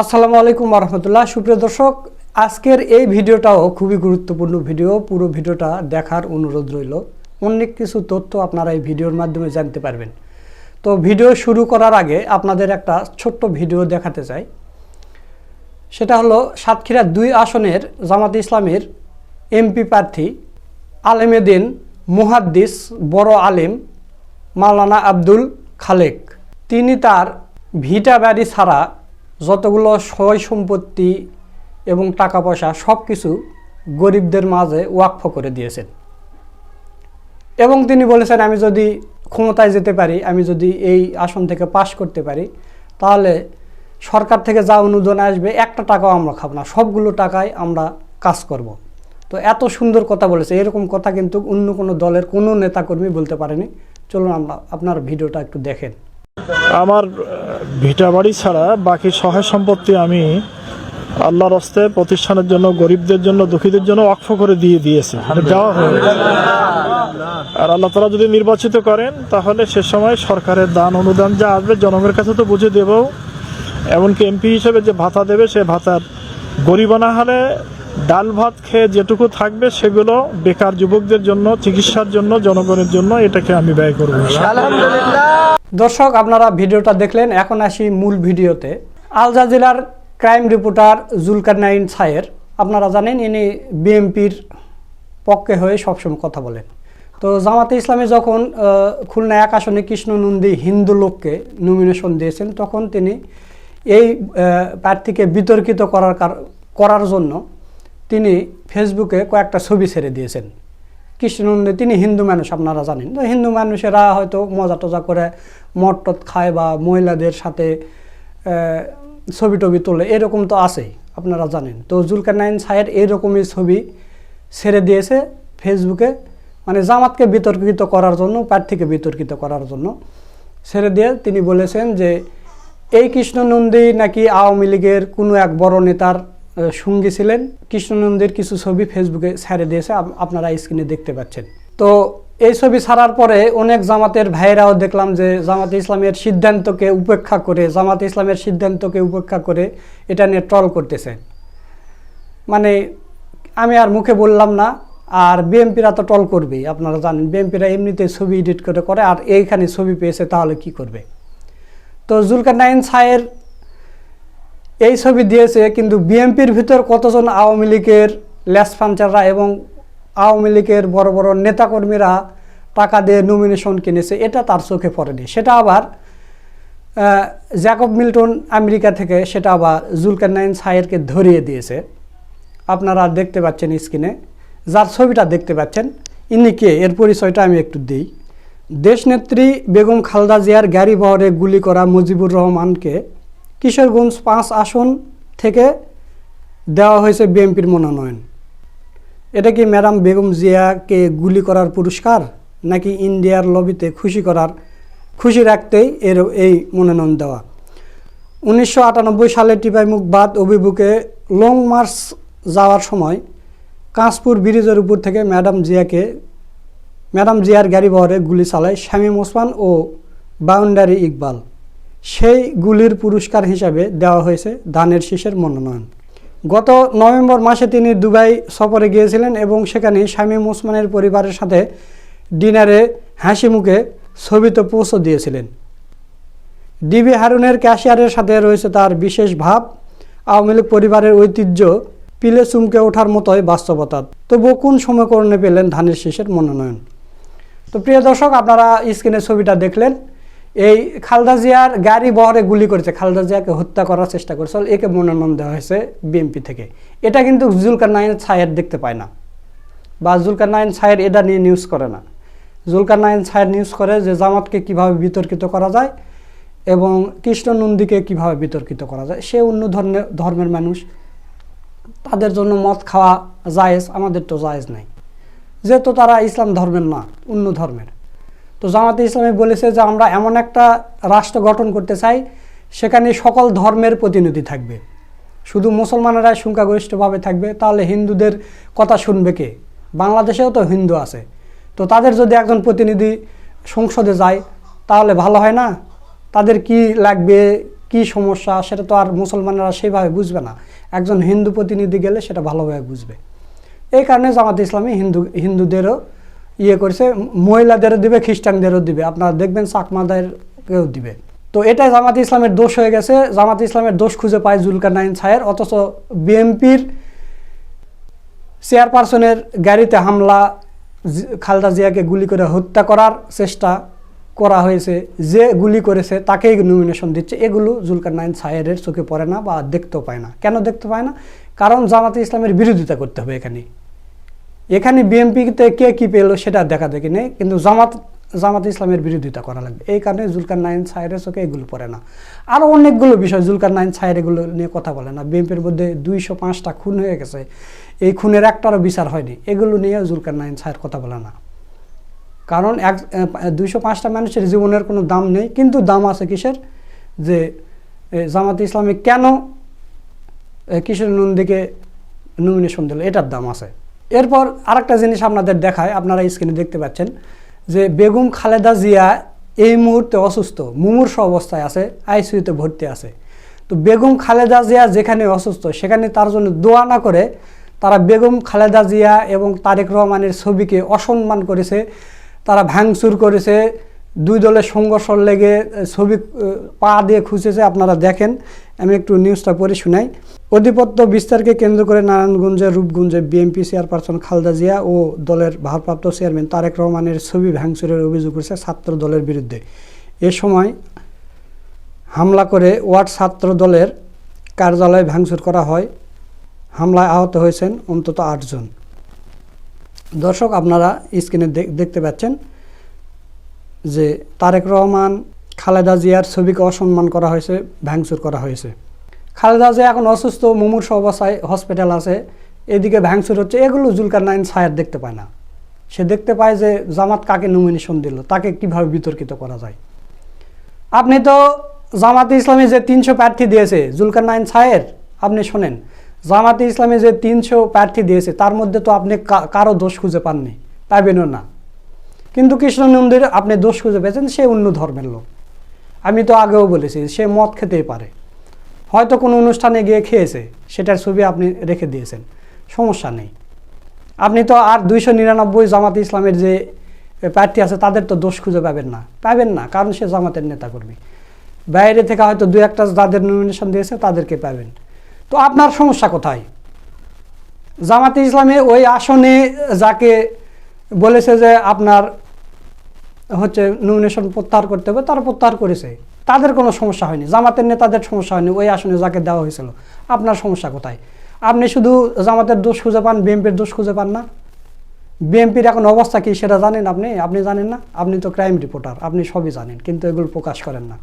আসসালামু আলাইকুম রহমতুল্লাহ সুপ্রিয় দর্শক, আজকের এই ভিডিওটাও খুবই গুরুত্বপূর্ণ ভিডিও। পুরো ভিডিওটা দেখার অনুরোধ রইল। অনেক কিছু তথ্য আপনারা এই ভিডিওর মাধ্যমে জানতে পারবেন। তো ভিডিও শুরু করার আগে আপনাদের একটা ছোট্ট ভিডিও দেখাতে চাই। সেটা হলো সাতক্ষীরা দুই আসনের জামাত ইসলামের এমপি প্রার্থী আলেমেদিন মুহাদ্দিস বড় আলেম মাওলানা আব্দুল খালেক। তিনি তার ভিটা বাড়ি ছাড়া যতগুলো সয় সম্পত্তি এবং টাকা পয়সা সব কিছু গরিবদের মাঝে ওয়াকফ করে দিয়েছেন। এবং তিনি বলেছেন, আমি যদি ক্ষমতায় যেতে পারি, আমি যদি এই আসন থেকে পাশ করতে পারি, তাহলে সরকার থেকে যা অনুদান আসবে, একটা টাকাও আমরা খাব না, সবগুলো টাকায় আমরা কাজ করব। তো এত সুন্দর কথা বলেছে। এরকম কথা কিন্তু অন্য কোনো দলের কোনো নেতাকর্মী বলতে পারেনি। চলুন আমরা আপনার ভিডিওটা একটু দেখেন। আমার ভিটা বাড়ি ছাড়া বাকি সহায় সম্পত্তি আমি আল্লাহর হস্তে প্রতিষ্ঠানের জন্য গরিবদের জন্য দুঃখীদের জন্য অক্ষ করে দিয়ে দিয়েছি। দেওয়া হয়েছে আর আল্লাহ তালা যদি নির্বাচিত করেন তাহলে সে সময় সরকারের দান অনুদান যা আসবে জনগণের কাছে তো বুঝে দেব। এমনকি এমপি হিসেবে যে ভাতা দেবে সে ভাতার গরিবানা হলে ডাল ভাত খেয়ে যেটুকু থাকবে সেগুলো বেকার যুবকদের জন্য চিকিৎসার জন্য জনগণের জন্য এটাকে আমি ব্যয় করব। দর্শক, আপনারা ভিডিওটা দেখলেন, এখন আসি মূল ভিডিওতে। আল জাজিরার ক্রাইম রিপোর্টার জুলকার নাইন সায়ের, আপনারা জানেন, ইনি বিএমপির পক্ষে হয়ে সবসময় কথা বলেন। তো জামাতে ইসলামী যখন খুলনা এক আসনে কৃষ্ণনন্দী হিন্দু লোককে নমিনেশন দিয়েছেন, তখন তিনি এই প্রার্থীকে বিতর্কিত করার কার- করার জন্য তিনি ফেসবুকে কয়েকটা ছবি ছেড়ে দিয়েছেন। কৃষ্ণনন্দী তিনি হিন্দু মানুষ, আপনারা জানেন। তো হিন্দু মানুষেরা হয়তো মজা টজা করে মদ টদ খায় বা মহিলাদের সাথে ছবি টবি তোলে, এরকম তো আছেই, আপনারা জানেন। তো জুলকার নাইন সাহের এইরকমই ছবি ছেড়ে দিয়েছে ফেসবুকে মানে জামাতকে বিতর্কিত করার জন্য, প্রার্থীকে বিতর্কিত করার জন্য ছেড়ে দিয়ে তিনি বলেছেন যে, এই কৃষ্ণনন্দী নাকি আওয়ামী লীগের কোনো এক বড় নেতার সঙ্গী ছিলেন। কৃষ্ণনন্দীর কিছু ছবি ফেসবুকে ছেড়ে দিয়েছে। আপনারা স্ক্রিনে দেখতে পাচ্ছেন। তো এই ছবি ছাড়ার পরে অনেক জামাতের ভাইয়েরাও দেখলাম যে জামাতে ইসলামের সিদ্ধান্তকে উপেক্ষা করে, জামাতে ইসলামের সিদ্ধান্তকে উপেক্ষা করে এটা নিয়ে ট্রল করতেছে। মানে আমি আর মুখে বললাম না, আর বিএমপিরা তো টল করবেই, আপনারা জানেন। বিএমপিরা এমনিতে ছবি এডিট করে করে, আর এইখানে ছবি পেয়েছে, তাহলে কি করবে? তো জুলকার নাইন সায়ের এই ছবি দিয়েছে কিন্তু বিএনপির ভিতর কতজন আওয়ামী লীগের ল্যাস পাঞ্চাররা এবং আওয়ামী লীগের বড় বড় নেতাকর্মীরা টাকা দিয়ে নমিনেশন কিনেছে, এটা তার চোখে পড়েনি। সেটা আবার জ্যাকব মিল্টন আমেরিকা থেকে, সেটা আবার জুলকার নাইন সায়েরকে ধরিয়ে দিয়েছে। আপনারা দেখতে পাচ্ছেন স্ক্রিনে যার ছবিটা দেখতে পাচ্ছেন, ইনি কে? এর পরিচয়টা আমি একটু দিই। দেশনেত্রী বেগম খালদা জিয়ার গাড়ি বহরে গুলি করা মুজিবুর রহমানকে কিশোরগঞ্জ পাঁচ আসন থেকে দেওয়া হয়েছে বিএনপির মনোনয়ন। এটা কি ম্যাডাম বেগম জিয়াকে গুলি করার পুরস্কার, নাকি ইন্ডিয়ার লবিতে খুশি করার, খুশি রাখতেই এর এই মনোনয়ন দেওয়া? উনিশশো আটানব্বই সালে টিপাইমুখ বাদ অভিমুখে লং মার্চ যাওয়ার সময় কাঁচপুর ব্রিজের উপর থেকে ম্যাডাম জিয়াকে, ম্যাডাম জিয়ার গাড়ি বহরে গুলি চালায় শামীম ওসমান ও বাউন্ডারি ইকবাল। সেই গুলির পুরস্কার হিসাবে দেওয়া হয়েছে ধানের শীষের মনোনয়ন। গত নভেম্বর মাসে তিনি দুবাই সফরে গিয়েছিলেন এবং সেখানে শামীম ওসমানের পরিবারের সাথে ডিনারে হাসি মুখে ছবিতে পৌঁছে দিয়েছিলেন। ডিবি হারুনের ক্যাশিয়ারের সাথে রয়েছে তার বিশেষ ভাব। আওয়ামী লীগ পরিবারের ঐতিহ্য পিলে চুমকে ওঠার মতোই বাস্তবতা। তবুও কোন সময়করণে পেলেন ধানের শীষের মনোনয়ন? তো প্রিয় দর্শক, আপনারা স্ক্রিনে ছবিটা দেখলেন। এই খালদা জিয়ার গাড়ি বহরে গুলি করেছে, খালদা জিয়াকে হত্যা করার চেষ্টা করেছে। একে মনোনয়ন দেওয়া হয়েছে বিএনপি থেকে। এটা কিন্তু জুলকার নাইন ছায়ের দেখতে পায় না। বা জুলকার নাইন ছায়ের এটা নিয়ে নিউজ করে না। জুলকার নাইন ছায়ের নিউজ করে যে জামাতকে কীভাবে বিতর্কিত করা যায় এবং কৃষ্ণ নন্দীকে কীভাবে বিতর্কিত করা যায়। সে অন্য ধর্মের ধর্মের মানুষ। তাদের জন্য মদ খাওয়া জায়েজ, আমাদের তো জায়েজ নাই। যেহেতু তারা ইসলাম ধর্মের না, অন্য ধর্মের। তো জামাতে ইসলামী বলেছে যে আমরা এমন একটা রাষ্ট্র গঠন করতে চাই, সেখানে সকল ধর্মের প্রতিনিধি থাকবে। শুধু মুসলমানেরা সংখ্যাগরিষ্ঠভাবে থাকবে, তাহলে হিন্দুদের কথা শুনবে কে? বাংলাদেশেও তো হিন্দু আছে। তো তাদের যদি একজন প্রতিনিধি সংসদে যায়, তাহলে ভালো হয় না? তাদের কি লাগবে? কি সমস্যা? সেটা তো আর মুসলমানেরা সেইভাবে বুঝবে না। একজন হিন্দু প্রতিনিধি গেলে সেটা ভালোভাবে বুঝবে। এই কারণে জামাত ইসলামী হিন্দু, হিন্দুদেরও ইয়ে করেছে, মহিলাদেরও দিবে, খ্রিস্টানদেরও দিবে। আপনারা দেখবেন চাকমাদেরকেও দিবে। তো এটাই জামাত ইসলামের দোষ হয়ে গেছে। জামাত ইসলামের দোষ খুঁজে পায় জুলকার নাইন ছায়ের। অথচ বিএনপির চেয়ারপারসনের গাড়িতে হামলা খালদা জিয়াকে গুলি করে হত্যা করার চেষ্টা করা হয়েছে। যে গুলি করেছে তাকেই নমিনেশন দিচ্ছে। এগুলো জুলকার নাইন সাহেরের চোখে পড়ে না বা দেখতেও পায় না। কেন দেখতে পায় না? কারণ জামাতে ইসলামের বিরোধিতা করতে হবে এখানে। এখানে বিএনপিতে কে কি পেল সেটা দেখা দেখি নেই, কিন্তু জামাত জামাত ইসলামের বিরোধিতা করা লাগবে। এই কারণে জুলকার নাইন সাহেরের চোখে এগুলো পড়ে না। আরও অনেকগুলো বিষয় জুলকার নাইন সাহের এগুলো নিয়ে কথা বলে না। বিএনপির মধ্যে দুইশো পাঁচটা খুন হয়ে গেছে। এই খুনের একটারও বিচার হয়নি। এগুলো নিয়ে জুলকার নাইন সাহের কথা বলে না। কারণ এক দুইশো পাঁচটা মানুষের জীবনের কোনো দাম নেই, কিন্তু দাম আছে কিসের? যে জামাত ইসলামী কেন কিশোর নন্দীকে নমিনেশন দিল? এটার দাম আছে। এরপর আরেকটা জিনিস আপনাদের দেখায়, আপনারা স্ক্রিনে দেখতে পাচ্ছেন, যে বেগম খালেদা জিয়া এই মুহূর্তে অসুস্থ, মুমূর্ষ অবস্থায় আছে আইসিইউতে ভর্তি আছে। তো বেগম খালেদা জিয়া যেখানে অসুস্থ, সেখানে তার জন্য দোয়া না করে তারা বেগম খালেদা জিয়া এবং তারেক রহমানের ছবিকে অসম্মান করেছে, তারা ভাঙচুর করেছে, দুই দলের সংঘর্ষ লেগে ছবি পা দিয়ে খুঁজেছে আপনারা দেখেন, আমি একটু নিউজটা পড়ে শোনাই। অধিপত্য বিস্তারকে কেন্দ্র করে নারায়ণগঞ্জে রূপগঞ্জে বিএনপি চেয়ারপারসন খালেদা জিয়া ও দলের ভারপ্রাপ্ত চেয়ারম্যান তারেক রহমানের ছবি ভাঙচুরের অভিযোগ করেছে ছাত্র দলের বিরুদ্ধে। এ সময় হামলা করে ওয়ার্ড ছাত্র দলের কার্যালয় ভাঙচুর করা হয়। হামলায় আহত হয়েছেন অন্তত আটজন দর্শক, আপনারা স্ক্রিনে দেখ- দেখতে পাচ্ছেন যে তারেক রহমান, খালেদা জিয়ার ছবিকে অসম্মান করা হয়েছে, ভাঙচুর করা হয়েছে। খালেদা জিয়া এখন অসুস্থ, মুমূর্ষ অবস্থায় হসপিটাল আছে, এদিকে ভাঙচুর হচ্ছে, এগুলো জুলকার নাইন সায়ার দেখতে পায় না। সে দেখতে পায় যে জামাত কাকে নমিনেশন দিল, তাকে কীভাবে বিতর্কিত করা যায়। আপনি তো জামাতে ইসলামী যে তিনশো প্রার্থী দিয়েছে, জুলকার নাইন সাহের আপনি শোনেন, জামাতে ইসলামী যে তিনশো প্রার্থী দিয়েছে, তার মধ্যে তো আপনি কারও দোষ খুঁজে পাননি পাবেনও না। কিন্তু কৃষ্ণ কৃষ্ণনন্দির আপনি দোষ খুঁজে পেয়েছেন, সে অন্য ধর্মের লোক। আমি তো আগেও বলেছি, সে মদ খেতেই পারে। হয়তো কোনো অনুষ্ঠানে গিয়ে খেয়েছে, সেটার ছবি আপনি রেখে দিয়েছেন, সমস্যা নেই। আপনি তো আর দুইশো নিরানব্বই জামাত ইসলামের যে প্রার্থী আছে, তাদের তো দোষ খুঁজে পাবেন না। পাবেন না, কারণ সে জামাতের নেতা কর্মী বাইরে থেকে হয়তো দু একটা যাদের নমিনেশন দিয়েছে, তাদেরকে পাবেন। তো আপনার সমস্যা কোথায়? জামাতে ইসলামে ওই আসনে যাকে বলেছে যে আপনার হচ্ছে নমিনেশন প্রত্যাহার করতে হবে, তারা প্রত্যাহার করেছে। তাদের কোনো সমস্যা হয়নি, জামাতের নেতাদের সমস্যা হয়নি, ওই আসনে যাকে দেওয়া হয়েছিল। আপনার সমস্যা কোথায়? আপনি শুধু জামাতের দোষ খুঁজে পান, বিএনপির দোষ খুঁজে পান না। বিএমপির এখন অবস্থা কি সেটা জানেন আপনি? আপনি জানেন না? আপনি তো ক্রাইম রিপোর্টার, আপনি সবই জানেন, কিন্তু এগুলো প্রকাশ করেন না।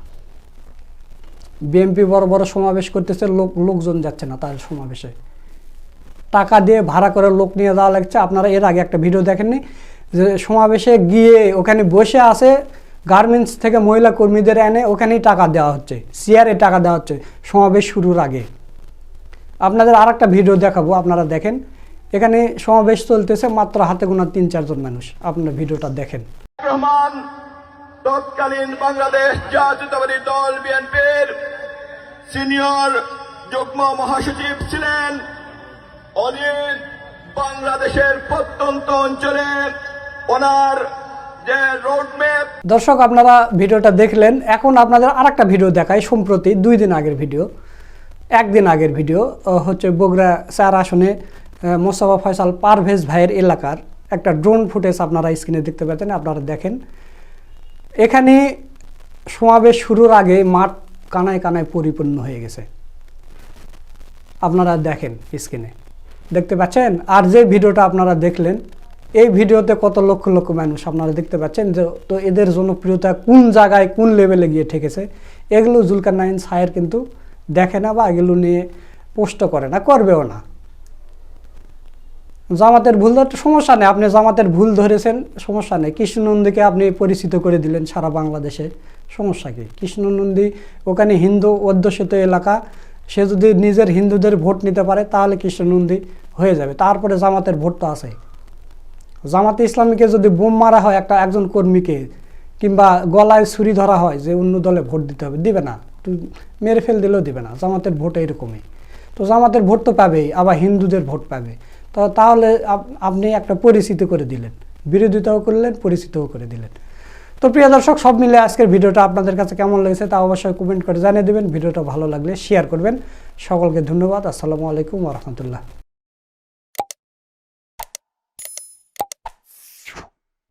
বিএনপি বড় বড় সমাবেশ করতেছে, লোক, লোকজন যাচ্ছে না তার সমাবেশে। টাকা দিয়ে ভাড়া করে লোক নিয়ে যাওয়া লাগছে। আপনারা এর আগে একটা ভিডিও দেখেননি, যে সমাবেশে গিয়ে ওখানে বসে আছে গার্মেন্টস থেকে মহিলা কর্মীদের এনে ওখানেই টাকা দেওয়া হচ্ছে চেয়ারে টাকা দেওয়া হচ্ছে সমাবেশ শুরুর আগে। আপনাদের আর একটা ভিডিও দেখাবো, আপনারা দেখেন। এখানে সমাবেশ চলতেছে মাত্র হাতে গোনা তিন, চারজন মানুষ। আপনার ভিডিওটা দেখেন। রহমান, তৎকালীন বাংলাদেশ জাতীয়তাবাদী দল বিএনপির সিনিয়র যুগ্ম মহাসচিব ছিলেন উনি বাংলাদেশের প্রত্যন্ত অঞ্চলে ওনার দর্শক, আপনারা ভিডিওটা দেখলেন। এখন আপনাদের আর একটা ভিডিও দেখায় সম্প্রতি দুই দিন আগের ভিডিও, একদিন আগের ভিডিও হচ্ছে বগুড়া চার আসনে মোস্তফা ফয়সাল পারভেজ ভাইয়ের এলাকার একটা ড্রোন ফুটেজ আপনারা স্ক্রিনে দেখতে পাচ্ছেন, আপনারা দেখেন। এখানে সমাবেশ শুরুর আগে মাঠ কানায় কানায় পরিপূর্ণ হয়ে গেছে। আপনারা দেখেন স্ক্রিনে। দেখতে পাচ্ছেন? আর যে ভিডিওটা আপনারা দেখলেন এই ভিডিওতে কত লক্ষ লক্ষ মানুষ আপনারা দেখতে পাচ্ছেন যে, তো এদের জনপ্রিয়তা কোন জায়গায় কোন লেভেলে গিয়ে ঠেকেছে, এগুলো জুলকার নাইন সাহের কিন্তু দেখে না বা এগুলো নিয়ে পোস্ট করে না, করবেও না। জামাতের ভুল ধরতে সমস্যা নেই, আপনি জামাতের ভুল ধরেছেন, সমস্যা নেই। কৃষ্ণনন্দীকে আপনি পরিচিত করে দিলেন সারা বাংলাদেশে, সমস্যা কি? কৃষ্ণনন্দী ওখানে হিন্দু অধ্যুষিত এলাকা, সে যদি নিজের হিন্দুদের ভোট নিতে পারে তাহলে কৃষ্ণনন্দী হয়ে যাবে, তারপরে জামাতের ভোট তো আছে জামাতে ইসলামীকে যদি বোম মারা হয় একটা একজন কর্মীকে, কিংবা গলায় ছুরি ধরা হয় যে অন্য দলে ভোট দিতে হবে, দিবে না। মেরে ফেল দিলেও দিবে না। জামাতের ভোট এরকমই তো জামাতের ভোট তো পাবেই, আবার হিন্দুদের ভোট পাবে। তো তাহলে আপনি একটা পরিচিতি করে দিলেন। বিরোধিতাও করলেন, পরিচিতও করে দিলেন। তো প্রিয় দর্শক, সব মিলে আজকের ভিডিওটা আপনাদের কাছে কেমন লেগেছে তা অবশ্যই কমেন্ট করে জানিয়ে দেবেন। ভিডিওটা ভালো লাগলে শেয়ার করবেন। সকলকে ধন্যবাদ। আসসালামু আলাইকুম রহমতুল্লাহ।